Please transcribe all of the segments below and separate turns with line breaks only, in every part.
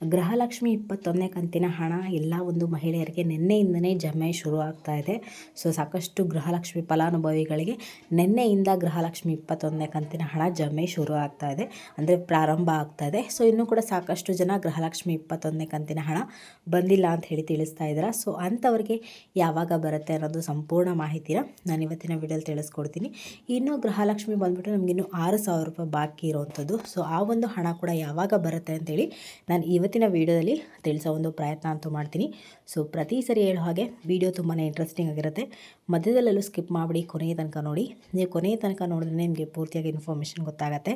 ಗೃಹಲಕ್ಷ್ಮಿ ಇಪ್ಪತ್ತೊಂದನೇ ಕಂತಿನ ಹಣ ಎಲ್ಲ ಒಂದು ಮಹಿಳೆಯರಿಗೆ ನಿನ್ನೆಯಿಂದನೇ ಜಮೆ ಶುರು ಆಗ್ತಾ ಇದೆ. ಸೊ, ಸಾಕಷ್ಟು ಗೃಹಲಕ್ಷ್ಮಿ ಫಲಾನುಭವಿಗಳಿಗೆ ನಿನ್ನೆಯಿಂದ ಗೃಹಲಕ್ಷ್ಮಿ ಇಪ್ಪತ್ತೊಂದನೇ ಕಂತಿನ ಹಣ ಜಮೆ ಶುರು ಆಗ್ತಾ ಇದೆ, ಅಂದರೆ ಪ್ರಾರಂಭ ಆಗ್ತಾ ಇದೆ. ಸೊ, ಇನ್ನೂ ಕೂಡ ಸಾಕಷ್ಟು ಜನ ಗೃಹಲಕ್ಷ್ಮಿ ಇಪ್ಪತ್ತೊಂದನೇ ಕಂತಿನ ಹಣ ಬಂದಿಲ್ಲ ಅಂತ ಹೇಳಿ ತಿಳಿಸ್ತಾ ಇದ್ದಾರೆ ಸೊ, ಅಂಥವ್ರಿಗೆ ಯಾವಾಗ ಬರುತ್ತೆ ಅನ್ನೋದು ಸಂಪೂರ್ಣ ಮಾಹಿತಿನ ನಾನು ಇವತ್ತಿನ ವಿಡಿಯೋಲಿ ತಿಳಿಸ್ಕೊಡ್ತೀನಿ. ಇನ್ನು ಗೃಹಲಕ್ಷ್ಮಿ ಬಂದ್ಬಿಟ್ಟು ನಮಗಿನ್ನೂ ಆರು ಸಾವಿರ ರೂಪಾಯಿ ಬಾಕಿ ಇರೋವಂಥದ್ದು ಸೊ, ಆ ಒಂದು ಹಣ ಕೂಡ ಯಾವಾಗ ಬರುತ್ತೆ ಅಂತೇಳಿ ನಾನು ಇವತ್ತಿನ ವೀಡಿಯೋದಲ್ಲಿ ತಿಳಿಸೋ ಒಂದು ಪ್ರಯತ್ನ ಅಂತೂ ಮಾಡ್ತೀನಿ. ಸೊ ಪ್ರತಿ ಸರಿ ಹೇಳೋ ಹಾಗೆ ವಿಡಿಯೋ ತುಂಬಾ ಇಂಟ್ರೆಸ್ಟಿಂಗ್ ಆಗಿರುತ್ತೆ. ಮಧ್ಯದಲ್ಲೆಲ್ಲೂ ಸ್ಕಿಪ್ ಮಾಡಿಬಿಡಿ ಕೊನೆಯ ತನಕ ನೋಡಿ. ನೀವು ಕೊನೆಯ ತನಕ ನೋಡಿದ್ರೆ ನಿಮಗೆ ಪೂರ್ತಿಯಾಗಿ ಇನ್ಫಾರ್ಮೇಷನ್ ಗೊತ್ತಾಗುತ್ತೆ.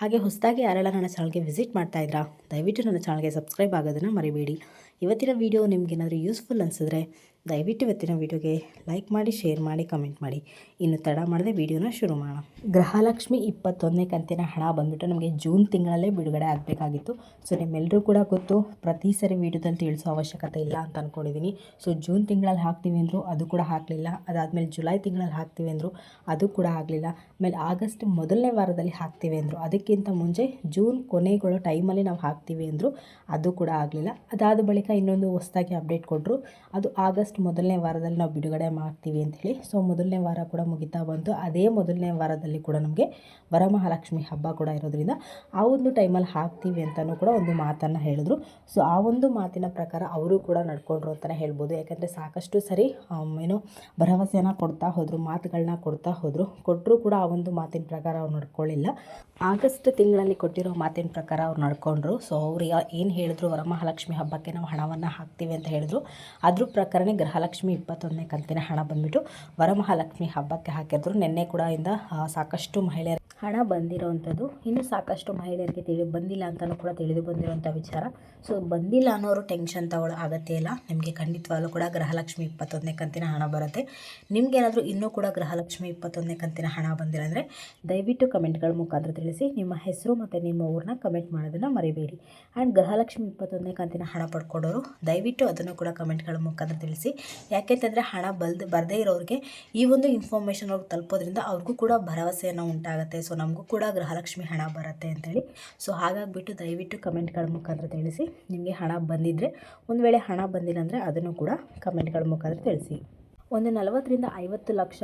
ಹಾಗೆ ಹೊಸದಾಗಿ ಯಾರೆಲ್ಲ ನನ್ನ ಚಾನಲ್ಗೆ ವಿಸಿಟ್ ಮಾಡ್ತಾ ಇದ್ರಾ, ದಯವಿಟ್ಟು ನನ್ನ ಚಾನಲ್ಗೆ ಸಬ್ಸ್ಕ್ರೈಬ್ ಆಗೋದನ್ನು ಮರಿಬೇಡಿ. ಇವತ್ತಿನ ವೀಡಿಯೋ ನಿಮಗೇನಾದರೂ ಯೂಸ್ಫುಲ್ ಅನಿಸಿದ್ರೆ ದಯವಿಟ್ಟು ಇವತ್ತಿನ ವೀಡಿಯೋಗೆ ಲೈಕ್ ಮಾಡಿ ಶೇರ್ ಮಾಡಿ ಕಮೆಂಟ್ ಮಾಡಿ. ಇನ್ನು ತಡ ಮಾಡದೆ ವೀಡಿಯೋನ ಶುರು ಮಾಡೋಣ. ಗೃಹಲಕ್ಷ್ಮಿ ಇಪ್ಪತ್ತೊಂದನೇ ಕಂತಿನ ಹಣ ಬಂದ್ಬಿಟ್ಟು ನಮಗೆ ಜೂನ್ ತಿಂಗಳಲ್ಲೇ ಬಿಡುಗಡೆ ಆಗಬೇಕಾಗಿತ್ತು. ಸೊ ನಿಮ್ಮೆಲ್ಲರೂ ಕೂಡ ಗೊತ್ತು, ಪ್ರತಿ ಸರಿ ವೀಡಿಯೋದಲ್ಲಿ ತಿಳಿಸೋ ಅವಶ್ಯಕತೆ ಇಲ್ಲ ಅಂತ ಅಂದ್ಕೊಂಡಿದ್ದೀನಿ ಸೊ ಜೂನ್ ತಿಂಗಳಲ್ಲಿ ಹಾಕ್ತೀವಿ ಅಂದರು ಅದು ಕೂಡ ಹಾಕಲಿಲ್ಲ. ಅದಾದಮೇಲೆ ಜುಲೈ ತಿಂಗಳಲ್ಲಿ ಹಾಕ್ತೀವಿ ಅಂದರು ಅದು ಕೂಡ ಆಗಲಿಲ್ಲ ಆಮೇಲೆ ಆಗಸ್ಟ್ ಮೊದಲನೇ ವಾರದಲ್ಲಿ ಹಾಕ್ತೀವಿ ಅಂದರು. ಅದಕ್ಕಿಂತ ಮುಂಚೆ ಜೂನ್ ಕೊನೆಗೊಳ್ಳೋ ಟೈಮಲ್ಲಿ ನಾವು ಹಾಕ್ತೀವಿ ಅಂದರು ಅದು ಕೂಡ ಆಗಲಿಲ್ಲ. ಅದಾದ ಬಳಿಕ ಇನ್ನೊಂದು ಹೊಸದಾಗಿ ಅಪ್ಡೇಟ್ ಕೊಟ್ಟರು ಅದು ಆಗಸ್ಟ್ ಮೊದಲನೇ ವಾರದಲ್ಲಿ ನಾವು ಬಿಡುಗಡೆ ಮಾಡ್ತೀವಿ ಅಂಥೇಳಿ ಸೊ ಮೊದಲನೇ ವಾರ ಕೂಡ ಮುಗಿತಾ ಬಂತು. ಅದೇ ಮೊದಲನೇ ವಾರದಲ್ಲಿ ಕೂಡ ನಮಗೆ ವರಮಹಾಲಕ್ಷ್ಮಿ ಹಬ್ಬ ಕೂಡ ಇರೋದ್ರಿಂದ ಆ ಒಂದು ಟೈಮಲ್ಲಿ ಹಾಕ್ತೀವಿ ಅಂತಲೂ ಕೂಡ ಒಂದು ಮಾತನ್ನು ಹೇಳಿದ್ರು. ಸೊ ಆ ಒಂದು ಮಾತಿನ ಪ್ರಕಾರ ಅವರು ಕೂಡ ನಡ್ಕೊಂಡ್ರು ಅಂತಲೇ ಹೇಳ್ಬೋದು. ಯಾಕಂದರೆ ಸಾಕಷ್ಟು ಸರಿ ಏನು ಭರವಸೆಯನ್ನು ಕೊಡ್ತಾ ಹೋದರು ಮಾತುಗಳನ್ನ ಕೊಡ್ತಾ ಹೋದರು. ಕೊಟ್ಟರು ಕೂಡ ಆ ಒಂದು ಮಾತಿನ ಪ್ರಕಾರ ಅವ್ರು ನಡ್ಕೊಳ್ಳಿಲ್ಲ. ಆಗಸ್ಟ್ ತಿಂಗಳಲ್ಲಿ ಕೊಟ್ಟಿರೋ ಮಾತಿನ ಪ್ರಕಾರ ಅವ್ರು ನಡ್ಕೊಂಡ್ರು. ಸೊ ಅವ್ರಿಗೆ ಏನು ಹೇಳಿದ್ರು, ವರಮಹಾಲಕ್ಷ್ಮಿ ಹಬ್ಬಕ್ಕೆ ನಾವು ಹಣವನ್ನು ಹಾಕ್ತೀವಿ ಅಂತ ಹೇಳಿದ್ರು. ಅದ್ರ ಪ್ರಕಾರನೇ ಗೃಹಲಕ್ಷ್ಮಿ ಇಪ್ಪತ್ತೊಂದನೇ ಕಂತಿನ ಹಣ ಬಂದುಬಿಟ್ಟು ವರಮಹಾಲಕ್ಷ್ಮಿ ಹಬ್ಬಕ್ಕೆ ಹಾಕಿದ್ರು. ನಿನ್ನೆ ಕೂಡ ಇಂದ ಸಾಕಷ್ಟು ಮಹಿಳೆಯರು ಹಣ ಬಂದಿರೋವಂಥದ್ದು ಇನ್ನೂ ಸಾಕಷ್ಟು ಮಹಿಳೆಯರಿಗೆ ತಿಳಿ ಬಂದಿಲ್ಲ ಅಂತಲೂ ಕೂಡ ತಿಳಿದು ಬಂದಿರುವಂಥ ವಿಚಾರ. ಸೊ, ಬಂದಿಲ್ಲ ಅನ್ನೋರು ಟೆನ್ಷನ್ ತಗೊಳ್ಳೋ ಅಗತ್ಯ ಇಲ್ಲ. ನಿಮಗೆ ಖಂಡಿತವಾಗ್ಲೂ ಕೂಡ ಗೃಹಲಕ್ಷ್ಮಿ ಇಪ್ಪತ್ತೊಂದನೇ ಕಂತಿನ ಹಣ ಬರುತ್ತೆ. ನಿಮಗೇನಾದರೂ ಇನ್ನೂ ಕೂಡ ಗೃಹಲಕ್ಷ್ಮಿ ಇಪ್ಪತ್ತೊಂದನೇ ಕಂತಿನ ಹಣ ಬಂದಿಲ್ಲ ಅಂದರೆ ದಯವಿಟ್ಟು ಕಮೆಂಟ್ಗಳ ಮುಖಾಂತರ ತಿಳಿಸಿ. ನಿಮ್ಮ ಹೆಸರು ಮತ್ತು ನಿಮ್ಮ ಊರನ್ನ ಕಮೆಂಟ್ ಮಾಡೋದನ್ನು ಮರಿಬೇಡಿ. ಆ್ಯಂಡ್ ಗೃಹಲಕ್ಷ್ಮಿ ಇಪ್ಪತ್ತೊಂದನೇ ಕಂತಿನ ಹಣ ಪಡ್ಕೊಡೋರು ದಯವಿಟ್ಟು ಅದನ್ನು ಕೂಡ ಕಮೆಂಟ್ಗಳ ಮುಖಾಂತರ ತಿಳಿಸಿ. ಯಾಕೆಂತಂದರೆ ಹಣ ಬಲ್ದು, ಬರದೇ ಇರೋರಿಗೆ ಈ ಒಂದು ಇನ್ಫಾರ್ಮೇಷನ್ ಅವ್ರಿಗೆ ತಲುಪೋದ್ರಿಂದ ಅವ್ರಿಗೂ ಕೂಡ ಭರವಸೆಯನ್ನು ಉಂಟಾಗುತ್ತೆ. ಸೊ ನಮಗೂ ಕೂಡ ಗೃಹಲಕ್ಷ್ಮಿ ಹಣ ಬರುತ್ತೆ ಅಂತೇಳಿ. ಸೊ ಹಾಗಾಗಿಬಿಟ್ಟು ದಯವಿಟ್ಟು ಕಮೆಂಟ್ಗಳ ಮುಖಾಂತರ ತಿಳಿಸಿ. ನಿಮಗೆ ಹಣ ಬಂದಿದ್ದರೆ ಒಂದು ವೇಳೆ ಹಣ ಬಂದಿಲ್ಲ ಅಂದರೆ ಅದನ್ನು ಕೂಡ ಕಮೆಂಟ್ಗಳ ಮುಖಾಂತರ ತಿಳಿಸಿ. ಒಂದು ನಲವತ್ತರಿಂದ ಐವತ್ತು ಲಕ್ಷ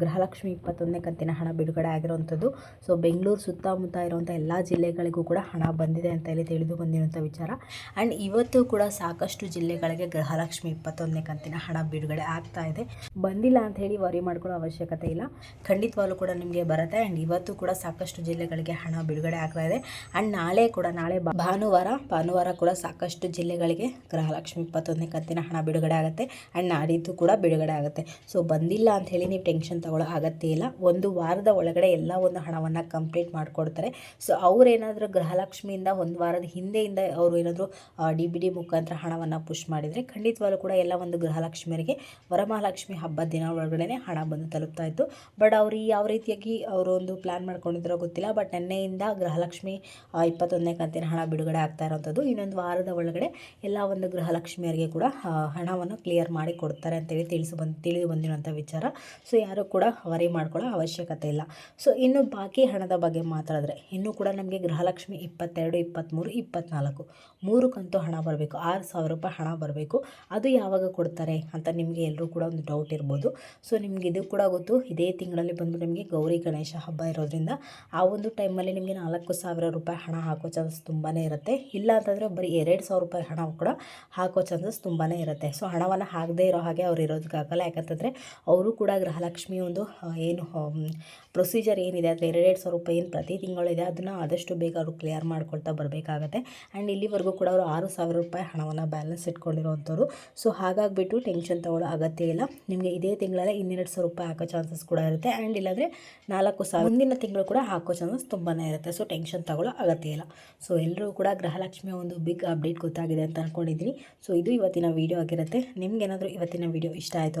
ಗೃಹಲಕ್ಷ್ಮಿ ಇಪ್ಪತ್ತೊಂದನೇ ಕಂತಿನ ಹಣ ಬಿಡುಗಡೆ ಆಗಿರುವಂಥದ್ದು. ಸೊ ಬೆಂಗಳೂರು ಸುತ್ತಮುತ್ತ ಇರುವಂಥ ಎಲ್ಲ ಜಿಲ್ಲೆಗಳಿಗೂ ಕೂಡ ಹಣ ಬಂದಿದೆ ಅಂತ ಹೇಳಿ ತಿಳಿದು ಬಂದಿರುವಂಥ ವಿಚಾರ. ಆ್ಯಂಡ್ ಇವತ್ತು ಕೂಡ ಸಾಕಷ್ಟು ಜಿಲ್ಲೆಗಳಿಗೆ ಗೃಹಲಕ್ಷ್ಮಿ ಇಪ್ಪತ್ತೊಂದನೇ ಕಂತಿನ ಹಣ ಬಿಡುಗಡೆ ಆಗ್ತಾ ಇದೆ. ಬಂದಿಲ್ಲ ಅಂತ ಹೇಳಿ ವರಿ ಮಾಡ್ಕೊಳ್ಳೋ ಅವಶ್ಯಕತೆ ಇಲ್ಲ. ಖಂಡಿತವಾಗ್ಲೂ ಕೂಡ ನಿಮಗೆ ಬರುತ್ತೆ. ಆ್ಯಂಡ್ ಇವತ್ತು ಕೂಡ ಸಾಕಷ್ಟು ಜಿಲ್ಲೆಗಳಿಗೆ ಹಣ ಬಿಡುಗಡೆ ಆಗ್ತಾ ಇದೆ. ಆ್ಯಂಡ್ ನಾಳೆ ಕೂಡ, ನಾಳೆ ಭಾನುವಾರ ಭಾನುವಾರ ಕೂಡ ಸಾಕಷ್ಟು ಜಿಲ್ಲೆಗಳಿಗೆ ಗೃಹಲಕ್ಷ್ಮಿ ಇಪ್ಪತ್ತೊಂದನೇ ಕಂತಿನ ಹಣ ಬಿಡುಗಡೆ ಆಗುತ್ತೆ. ಆ್ಯಂಡ್ ನಾಡಿದ್ದು ಕೂಡ ಬಿಡುಗಡೆ ಆಗುತ್ತೆ. ಸೊ ಬಂದಿಲ್ಲ ಅಂತ ಹೇಳಿ ನೀವು ಟೆನ್ಷನ್ ತಗೊಳ್ಳೋ ಅಗತ್ಯ ಇಲ್ಲ. ಒಂದು ವಾರದ ಒಳಗಡೆ ಎಲ್ಲ ಒಂದು ಹಣವನ್ನು ಕಂಪ್ಲೀಟ್ ಮಾಡಿಕೊಡ್ತಾರೆ. ಸೊ ಅವರೇನಾದರೂ ಗೃಹಲಕ್ಷ್ಮಿಯಿಂದ ಒಂದು ವಾರದ ಹಿಂದೆಯಿಂದ ಅವರು ಏನಾದರೂ ಡಿ ಬಿ ಡಿ ಮುಖಾಂತರ ಹಣವನ್ನು ಪುಷ್ ಮಾಡಿದರೆ ಖಂಡಿತವಾಗ್ಲೂ ಕೂಡ ಎಲ್ಲ ಒಂದು ಗೃಹಲಕ್ಷ್ಮಿಯರಿಗೆ ವರಮಹಾಲಕ್ಷ್ಮಿ ಹಬ್ಬದ ದಿನ ಒಳಗಡೆ ಹಣ ಬಂದು ತಲುಪ್ತಾ ಇತ್ತು. ಬಟ್ ಅವರು ಯಾವ ರೀತಿಯಾಗಿ ಅವರು ಒಂದು ಪ್ಲ್ಯಾನ್ ಮಾಡ್ಕೊಂಡಿದ್ರೋ ಗೊತ್ತಿಲ್ಲ. ಬಟ್ ನಿನ್ನೆಯಿಂದ ಗೃಹಲಕ್ಷ್ಮಿ ಇಪ್ಪತ್ತೊಂದನೇ ಕಂತಿನ ಹಣ ಬಿಡುಗಡೆ ಆಗ್ತಾ ಇರೋಂಥದ್ದು. ಇನ್ನೊಂದು ವಾರದ ಒಳಗಡೆ ಎಲ್ಲ ಒಂದು ಗೃಹಲಕ್ಷ್ಮಿಯರಿಗೆ ಕೂಡ ಹಣವನ್ನು ಕ್ಲಿಯರ್ ಮಾಡಿ ಕೊಡ್ತಾರೆ ಅಂತೇಳಿ ತಿಳಿಸಿ ಬಂದು ತಿಳಿದು ಬಂದಿರುವಂಥ ವಿಚಾರ. ಸೊ ಯಾರು ಕೂಡ ವರಿ ಮಾಡ್ಕೊಳ್ಳೋ ಅವಶ್ಯಕತೆ ಇಲ್ಲ. ಸೊ ಇನ್ನು ಬಾಕಿ ಹಣದ ಬಗ್ಗೆ ಮಾತಾಡಿದ್ರೆ, ಇನ್ನೂ ಕೂಡ ನಮಗೆ ಗೃಹಲಕ್ಷ್ಮಿ ಇಪ್ಪತ್ತೆರಡು ಇಪ್ಪತ್ತ್ಮೂರು ಇಪ್ಪತ್ತ್ನಾಲ್ಕು ಮೂರು ಕಂತು ಹಣ ಬರಬೇಕು. ಆರು ಸಾವಿರ ರೂಪಾಯಿ ಹಣ ಬರಬೇಕು. ಅದು ಯಾವಾಗ ಕೊಡ್ತಾರೆ ಅಂತ ನಿಮಗೆ ಎಲ್ಲರೂ ಕೂಡ ಒಂದು ಡೌಟ್ ಇರ್ಬೋದು. ಸೊ ನಿಮ್ಗೆ ಇದು ಕೂಡ ಗೊತ್ತು. ಇದೇ ತಿಂಗಳಲ್ಲಿ ಬಂದು ನಿಮಗೆ ಗೌರಿ ಗಣೇಶ ಹಬ್ಬ ಇರೋದ್ರಿಂದ ಆ ಒಂದು ಟೈಮಲ್ಲಿ ನಿಮಗೆ ನಾಲ್ಕು ಸಾವಿರ ರೂಪಾಯಿ ಹಣ ಹಾಕೋ ಚಾನ್ಸಸ್ ತುಂಬಾ ಇರುತ್ತೆ. ಇಲ್ಲ ಅಂತಂದರೆ ಬರೀ ಎರಡು ಸಾವಿರ ರೂಪಾಯಿ ಹಣ ಕೂಡ ಹಾಕೋ ಚಾನ್ಸಸ್ ತುಂಬಾ ಇರುತ್ತೆ. ಸೊ ಹಣವನ್ನು ಹಾಕದೇ ಇರೋ ಹಾಗೆ ಅವ್ರು ಇರೋದಕ್ಕಾಗಲ್ಲ. ಯಾಕಂತಂದರೆ ಅವರು ಕೂಡ ಗೃಹಲಕ್ಷ್ಮಿ ಒಂದು ಏನು ಪ್ರೊಸೀಜರ್ ಏನಿದೆ ಅದು ಎರಡೆರಡು ಸಾವಿರ ರೂಪಾಯಿ ಏನು ಪ್ರತಿ ತಿಂಗಳಿದೆ ಅದನ್ನು ಆದಷ್ಟು ಬೇಗ ಅವರು ಕ್ಲಿಯರ್ ಮಾಡ್ಕೊಳ್ತಾ ಬರಬೇಕಾಗತ್ತೆ. ಆ್ಯಂಡ್ ಇಲ್ಲಿವರೆಗೂ ಕೂಡ ಅವರು ಆರು ಸಾವಿರ ರೂಪಾಯಿ ಹಣವನ್ನು ಬ್ಯಾಲೆನ್ಸ್ ಇಟ್ಕೊಂಡಿರೋವಂಥವ್ರು ಸೊ ಹಾಗಾಗಿಬಿಟ್ಟು ಟೆನ್ಷನ್ ತೊಗೊಳ್ಳೋ ಅಗತ್ಯ ಇಲ್ಲ. ನಿಮಗೆ ಇದೇ ತಿಂಗಳಲ್ಲೇ ಇನ್ನೆರಡು ಸಾವಿರ ರೂಪಾಯಿ ಹಾಕೋ ಚಾನ್ಸಸ್ ಕೂಡ ಇರುತ್ತೆ. ಆ್ಯಂಡ್ ಇಲ್ಲಾಂದರೆ ನಾಲ್ಕು ಸಾವಿರ ಮುಂದಿನ ತಿಂಗಳು ಕೂಡ ಹಾಕೋ ಚಾನ್ಸಸ್ ತುಂಬಾ ಇರುತ್ತೆ. ಸೊ ಟೆನ್ಷನ್ ತಗೊಳ್ಳೋ ಅಗತ್ಯ ಇಲ್ಲ. ಸೊ ಎಲ್ಲರೂ ಕೂಡ ಗೃಹಲಕ್ಷ್ಮಿಯ ಒಂದು ಬಿಗ್ ಅಪ್ಡೇಟ್ ಗೊತ್ತಾಗಿದೆ ಅಂತ ಅಂದ್ಕೊಂಡಿದ್ದೀನಿ ಸೊ ಇದು ಇವತ್ತಿನ ವೀಡಿಯೋ ಆಗಿರುತ್ತೆ. ನಿಮ್ಗೇನಾದರೂ ಇವತ್ತಿನ ವೀಡಿಯೋ ಇಷ್ಟ ಆಯಿತು